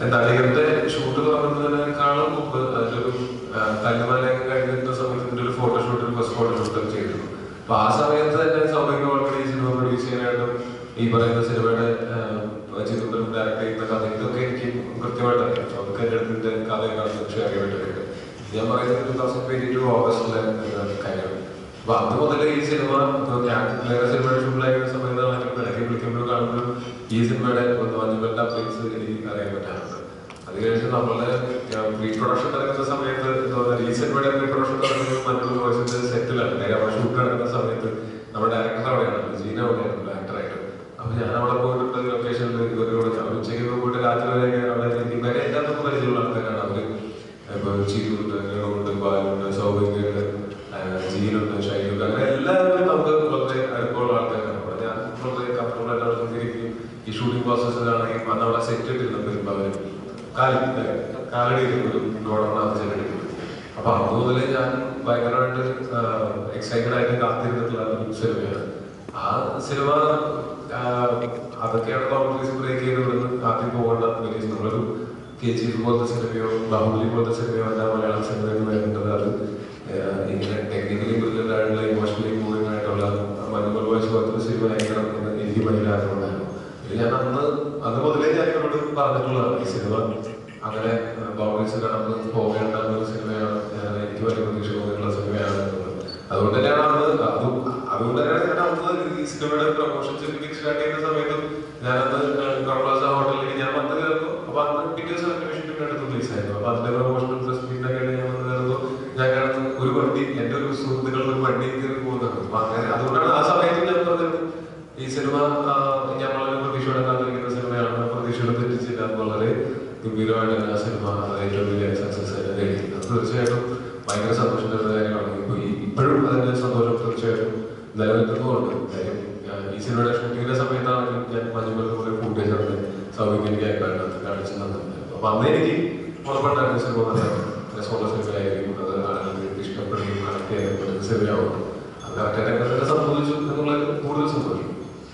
എന്താണ് ഇവരുടെ ഷൂട്ട് തുടങ്ങുന്നതിനേക്കാളും മുമ്പ് അതിലൊരു തല്ലുമലയൊക്കെ കഴിഞ്ഞിരുന്ന സമയത്ത് ഇതിന്റെ ഒരു ഫോട്ടോഷൂട്ടിൽ ബസ് ഫോട്ടോഷൂട്ടും ചെയ്തു അപ്പൊ ആ സമയത്ത് തന്നെ സൗമ്യങ്ങൾ ഓൾറെഡി പ്രൊഡ്യൂസ് ചെയ്യാനായിട്ടും ഈ പറയുന്ന സിനിമയുടെ ചിത്രത്തിൽ ഡയറക്ട് ചെയ്യുന്ന കഥ ഇതൊക്കെ എനിക്ക് കൃത്യമായിട്ട് അതൊക്കെ എന്റെ അടുത്ത് കഥയൊക്കെ ഷെയർ ഞാൻ പറയുന്നത് ടൂ തൗസൻഡ് ട്വന്റി ടു ഓഗസ്റ്റിലെ അപ്പൊ അന്ന് മുതൽ ഈ സിനിമ ഞാൻ വേറെ സിനിമയുടെ ഷൂട്ടിലായിരുന്ന സമയത്ത് ഇടയ്ക്ക് വിളിക്കുമ്പോഴും കാണുമ്പോഴും ഈ സിനിമയുടെ മഞ്ഞുമലിന്റെ അപ്ഡേറ്റ്സ് എനിക്ക് അറിയാൻ പറ്റാറുണ്ട്. അത് കഴിഞ്ഞ് നമ്മൾ പ്രീ പ്രൊഡക്ഷൻ നടക്കുന്ന സമയത്ത് ഈ സിനിമയുടെ പ്രീ പ്രൊഡക്ഷൻ നടക്കുന്നത് മറ്റുള്ള വോയിസിന്റെ സെറ്റിലാണ് അവിടെ ഷൂട്ട് നടക്കുന്ന സമയത്ത് നമ്മുടെ ഡയറക്ടർ അവിടെയാണ് ജീന അവിടെയാണ് ഡയറക്ടറായിട്ട് അപ്പൊ ഞാൻ അവിടെ പോയിട്ട് ലൊക്കേഷനിൽ ഇവരോട് ഉച്ചയ്ക്ക് പോയിട്ട് രാത്രി വരെ അവിടെ ഇവരെ അതൊക്കെ പരിചയമുള്ള ആൾക്കാരാണ് അവർ. ഇപ്പൊ ഗണമുണ്ട് ബാലുണ്ട് സൗഭാഗ്യമുണ്ട് ഈ ഷൂട്ടിംഗ് പ്രോസസ്സിലാണെങ്കിൽ വന്ന അവിടെ സെറ്റ് ഇട്ടിരുന്ന വരുമ്പോൾ അവർ കാലി കാലടി ഒരു ഡോളറിനകത്ത് ചെല്ലിട്ടുണ്ട് അപ്പൊ അത് മുതലേ ഞാൻ ഭയങ്കരമായിട്ട് എക്സൈറ്റഡ് ആയിട്ട് കാത്തിരുന്നിട്ടുള്ള ഒരു സിനിമയാണ്. ആ സിനിമ അതൊക്കെയാണ് ബൗണ്ടറീസ് ബ്രേക്ക് ചെയ്ത് ഇവിടുന്ന് കാത്തി പോകേണ്ട വലിയ നമ്മളൊരു കെ ജി പോലത്തെ സിനിമയോ ബാഹുബലി പോലത്തെ സിനിമയോ അല്ല മലയാളം സിനിമയിൽ വരേണ്ടത് അത് ഇങ്ങനെ ടെക്നിക്കലി ബ്രില്യന്റ് ആയിട്ടുള്ള ഇമോഷണലി മൂവിംഗ് ആയിട്ടുള്ള മനുമൽ വോയിസ് പോലത്തെ സിനിമ ആയിരിക്കണം എന്ന് എനിക്ക് ഇത് ഞാൻ അന്ന് അന്ന് മുതലേ ഞാൻ ഇവരോട് പറഞ്ഞിട്ടുള്ളതാണ് ഈ സിനിമ. അങ്ങനെ ബൗണ്ടറീസ് കടന്ന് പോകേണ്ട ഒരു സിനിമയാണ് എനിക്ക് വലിയ പ്രതീക്ഷ തോന്നിയിട്ടുള്ള സിനിമയാണ് അതുകൊണ്ട് തന്നെയാണ് അന്ന് അതും അതുകൊണ്ട് തന്നെയാണ് ഞാൻ അന്ന് ഈ സിനിമയുടെ പ്രൊമോഷൻ ഷൂട്ടിംഗ് സ്റ്റാർട്ട് ചെയ്യുന്ന സമയത്തും ഞാനന്ന് കടലാസ ഹോട്ടലിലേക്ക് ഞാൻ വന്ന് കയറുന്നു അപ്പൊ അന്ന് പിറ്റേ സർട്ടിഫിക്കറ്റ് റിലീസ് ആയിരുന്നു. അപ്പൊ അതിന്റെ പ്രൊമോഷൻ ഞാൻ വന്ന് കയറുന്നു ഞാൻ ഒരു വണ്ടി എന്റെ ഒരു സുഹൃത്തുക്കളുടെ ഒരു വണ്ടി കയറി പോകുന്നുണ്ട് അപ്പൊ അങ്ങനെ അതുകൊണ്ടാണ് ആ സമയത്ത് ഞാൻ പറഞ്ഞത് ഈ സിനിമ ഞാൻ വളരെ പ്രതീക്ഷയോടെ കാത്തിരിക്കുന്ന സിനിമയാണ് പ്രതീക്ഷയോടെ തെറ്റിച്ചില്ല വളരെ ഗംഭീരമായിട്ട് ആ സിനിമ ഏറ്റവും വലിയ സക്സസ് ആയിട്ട് നേടി അത് തീർച്ചയായിട്ടും ഭയങ്കര സന്തോഷം കാര്യമാണ്. ഇപ്പോൾ ഇപ്പോഴും അതിന്റെ സന്തോഷം തീർച്ചയായിട്ടും നിലനിൽക്കുന്നുണ്ട്. കാര്യം ഈ സിനിമയുടെ ഷൂട്ടിങ്ങിന്റെ സമയത്താണെങ്കിലും ഞാൻ മഞ്ഞുമല കുറേ ഫുട്ടേജ് അവിടെ സൗകര്യം എനിക്ക് കാണിച്ചു തന്നിട്ടുണ്ട് അപ്പോൾ അന്ന് എനിക്ക് ഉറപ്പുണ്ടായിരുന്നു സിനിമ നല്ല രസമുള്ള സിനിമയായിരിക്കും അത് ആളുകൾക്ക് ഇഷ്ടപ്പെടുകയും കണക്ട് ചെയ്യാൻ പറ്റുന്ന സിനിമയാവും. അത് കറക്റ്റായിട്ട് സംഭവിച്ചു എന്നുള്ളത് കൂടുതൽ സന്തോഷം.